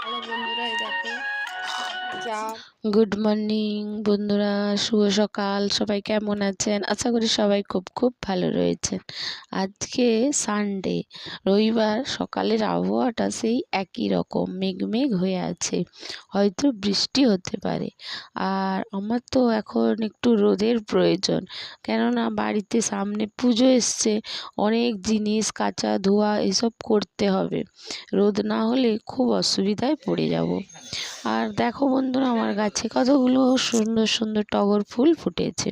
Hello বন্ধুরা এই দেখো। গুড মর্নিং বন্ধুরা। শুভ সকাল। সবাই কেমন আছেন? আশা করি সবাই খুব খুব ভালো রয়েছেন। আজকে সানডে রবিবার। সকালের আবহাওয়াটা সেই একই রকম। মেঘমেঘ হয়ে আছে। হয়তো বৃষ্টি হতে পারে। আর আমার তো এখন একটু রোদের প্রয়োজন। কেননা বাড়িতে সামনে পুজো এসছে। অনেক জিনিস, কাচা ধোয়া এসব করতে হবে। রোদ না হলে খুব অসুবিধায় পড়ে যাব। আর দেখো বন্ধুরা, আমার গাছে কতগুলো সুন্দর সুন্দর টগর ফুল ফুটেছে।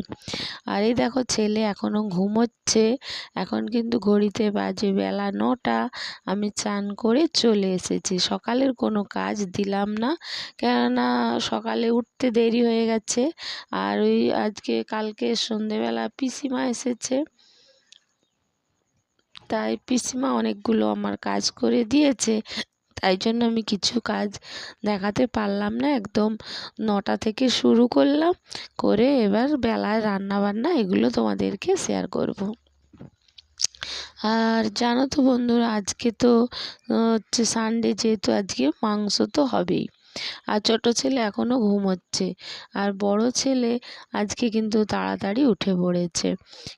আর এই দেখো ছেলে এখনও ঘুমোচ্ছে, এখন কিন্তু ঘড়িতে বাজে বেলা নটা, আমি চান করে চলে এসেছি। সকালের কোনো কাজ দিলাম না, কেননা সকালে উঠতে দেরি হয়ে গেছে। আর ওই আজকে, কালকে সন্ধেবেলা পিসিমা এসেছে, তাই পিসিমা অনেকগুলো আমার কাজ করে দিয়েছে। তাই জন্য আমি কিছু কাজ দেখাতে পারলাম না। একদম নটা থেকে শুরু করলাম, করে এবার বেলায় রান্না বান্না এগুলো তোমাদেরকে শেয়ার করব। আর জানো তো বন্ধুরা, আজকে তো হচ্ছে সানডে যেহেতু আজকে মাংস তো হবেই। আর ছোট ছেলে এখনও ঘুমোচ্ছে। আর বড় ছেলে আজকে কিন্তু তাড়াতাড়ি উঠে পড়েছে।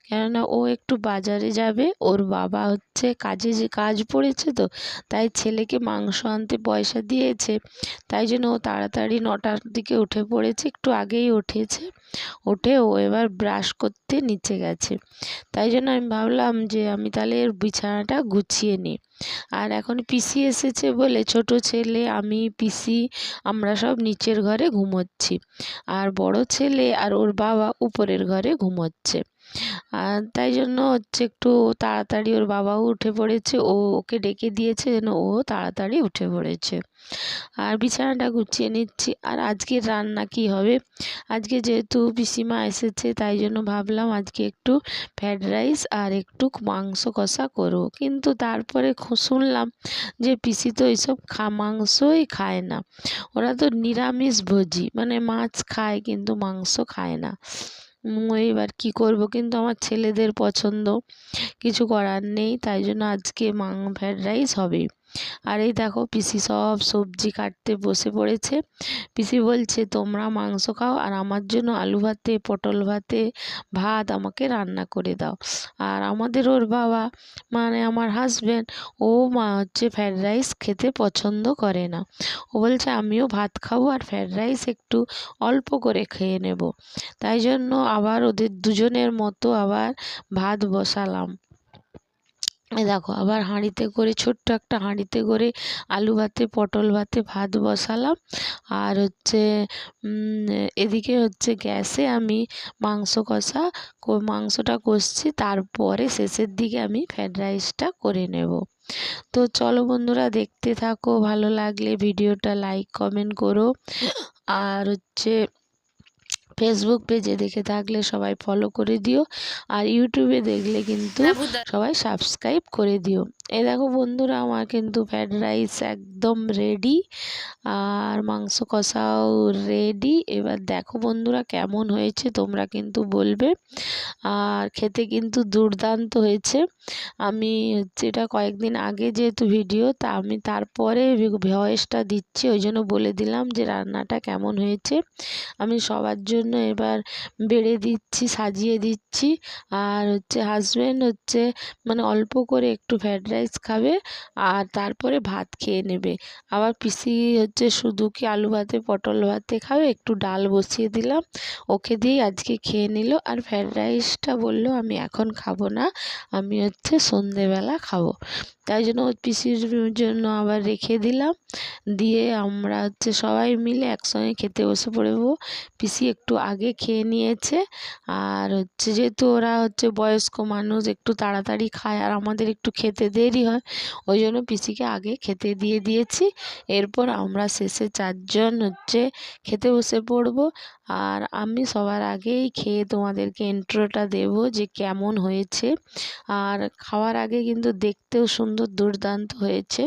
কেননা ও একটু বাজারে যাবে, ওর বাবা হচ্ছে কাজে যে, কাজ পড়েছে তো, তাই ছেলেকে মাংস আনতে পয়সা দিয়েছে। তাই জন্য ও তাড়াতাড়ি নটার দিকে উঠে পড়েছে, একটু আগেই উঠেছে। উঠে ও এবার ব্রাশ করতে নিচে গেছে। তাই জন্য আমি ভাবলাম যে আমি তাহলে এর বিছানাটা গুছিয়ে নিই। আর এখন পিসি এসেছে বলে ছোট ছেলে, আমি পিসি আমরা সব নিচের ঘরে ঘুমোচ্ছি। আর বড় ছেলে আর ওর বাবা উপরের ঘরে ঘুমোচ্ছে। আর তাই জন্য হচ্ছে একটু তাড়াতাড়ি ওর বাবাও উঠে পড়েছে। ও ওকে ডেকে দিয়েছে যেন ও তাড়াতাড়ি উঠে পড়েছে। আর বিছানাটা গুছিয়ে নিচ্ছি। আর আজকে রান্না কি হবে? আজকে যেহেতু পিসিমা এসেছে, তাই জন্য ভাবলাম আজকে একটু ফ্রায়েড রাইস আর একটু মাংস কষা করব। কিন্তু তারপরে শুনলাম যে পিসি তো এইসব খা, মাংসই খায় না। ওরা তো নিরামিষ ভোজি মানে মাছ খায় কিন্তু মাংস খায় না। এবার কি করব? কিন্তু আমার ছেলেদের পছন্দ। কিছু করার নেই, তাই জন্য আজকে ফ্রায়েড রাইস হবেই। আর এই দেখো পিসি সব সবজি কাটতে বসে পড়েছে। পিসি বলছে, তোমরা মাংস খাও আর আমার জন্য আলু ভাতে, পটল ভাতে, ভাত আমাকে রান্না করে দাও। আর আমাদের ওর বাবা মানে আমার হাজব্যান্ড ও মা হচ্ছে ফ্রায়েড রাইস খেতে পছন্দ করে না। ও বলছে, আমিও ভাত খাব আর ফ্রায়েড রাইস একটু অল্প করে খেয়ে নেব। তাই জন্য আবার ওদের দুজনের মতো আবার ভাত বসালাম। এই দেখো, আবার হাঁড়িতে করে ছোট্ট একটা হাঁড়িতে করে আলু ভাতে, পটল ভাতে ভাত বসালাম। আর হচ্ছে এদিকে হচ্ছে গ্যাসে আমি মাংস কষা মাংসটা কষছি, তারপরে শেষের দিকে আমি ফ্রায়েড রাইসটা করে নেব। তো চলো বন্ধুরা, দেখতে থাকো, ভালো লাগলে ভিডিওটা লাইক, কমেন্ট করো। আর হচ্ছে ফেসবুক পেজে দেখে থাকলে সবাই ফলো করে দিও। আর ইউটিউবে দেখলে কিন্তু সবাই সাবস্ক্রাইব করে দিও। এ দেখো বন্ধুরা আমার কিন্তু ফ্রায়েড রাইস একদম রেডি আর মাংস কষাও রেডি এবার দেখো বন্ধুরা কেমন হয়েছে তোমরা কিন্তু বলবে। আর খেতে কিন্তু দুর্দান্ত হয়েছে। আমি হচ্ছে এটা কয়েকদিন আগে যেহেতু ভিডিও তা আমি তারপরে ভয়েসটা দিচ্ছি ওই জন্য বলে দিলাম যে রান্নাটা কেমন হয়েছে। আমি সবার জন্য এবার বেড়ে দিচ্ছি, সাজিয়ে দিচ্ছি। আর হচ্ছে হাজব্যান্ড হচ্ছে মানে অল্প করে একটু ফ্রায়েড রাইস খাবে আর তারপরে ভাত খেয়ে নেবে। আবার পিসি হচ্ছে শুধু কি আলু ভাতে, পটল ভাতে খাবে, একটু ডাল বসিয়ে দিলাম। ওকে দিয়েই আজকে খেয়ে নিল। আর ফ্রায়েড রাইসটা বলল, আমি এখন খাব না, আমি হচ্ছে সন্ধেবেলা খাব। তাই জন্য পিসির জন্য আবার রেখে দিলাম। দিয়ে আমরা হচ্ছে সবাই মিলে একসঙ্গে খেতে বসে পড়ব। পিসি একটু আগে খেয়ে নিয়েছে। আর হচ্ছে যেহেতু ওরা হচ্ছে বয়স্ক মানুষ, একটু তাড়াতাড়ি খায় আর আমাদের একটু খেতে দেরি হয়, ওই জন্য পিসিকে আগে খেতে দিয়ে দিয়েছি। এরপর আমরা শেষে চারজন হচ্ছে খেতে বসে পড়ব। আর আমি সবার আগেই খেয়ে তোমাদেরকে ইন্ট্রোটা দেবো যে কেমন হয়েছে। আর খাওয়ার আগে কিন্তু দেখতেও সুন্দর দুর্দান্ত হয়েছে।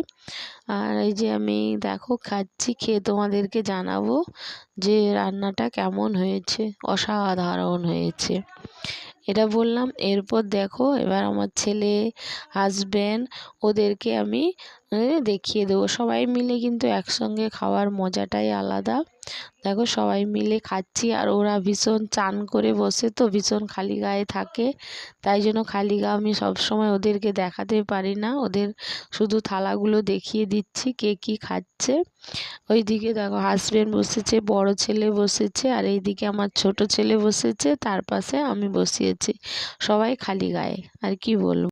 আর এই যে আমি, দেখো, খাচ্ছি, খেয়ে তোমাদেরকে জানাব। যে রান্নাটা কেমন হয়েছে, অসাধারণ হয়েছে। এটা বললাম, এরপর দেখো, এবার আমার ছেলে হাজব্যান্ড ওদেরকে আমি এ, দেখিয়ে দেবো। সবাই মিলে কিন্তু একসঙ্গে খাওয়ার মজাটাই আলাদা। দেখো সবাই মিলে খাচ্ছি আর ওরা ভীষণ চান করে বসে তো ভীষণ খালি গায়ে থাকে। তাই জন্য খালি গা আমি সবসময় ওদেরকে দেখাতে পারি না। ওদের শুধু থালাগুলো দেখিয়ে দিচ্ছি কে কী খাচ্ছে। ওইদিকে দেখো হাজব্যান্ড বসেছে বড় ছেলে বসেছে আর এইদিকে আমার ছোট ছেলে বসেছে তার পাশে আমি বসিয়েছি। সবাই খালি গায়ে আর কি বলব?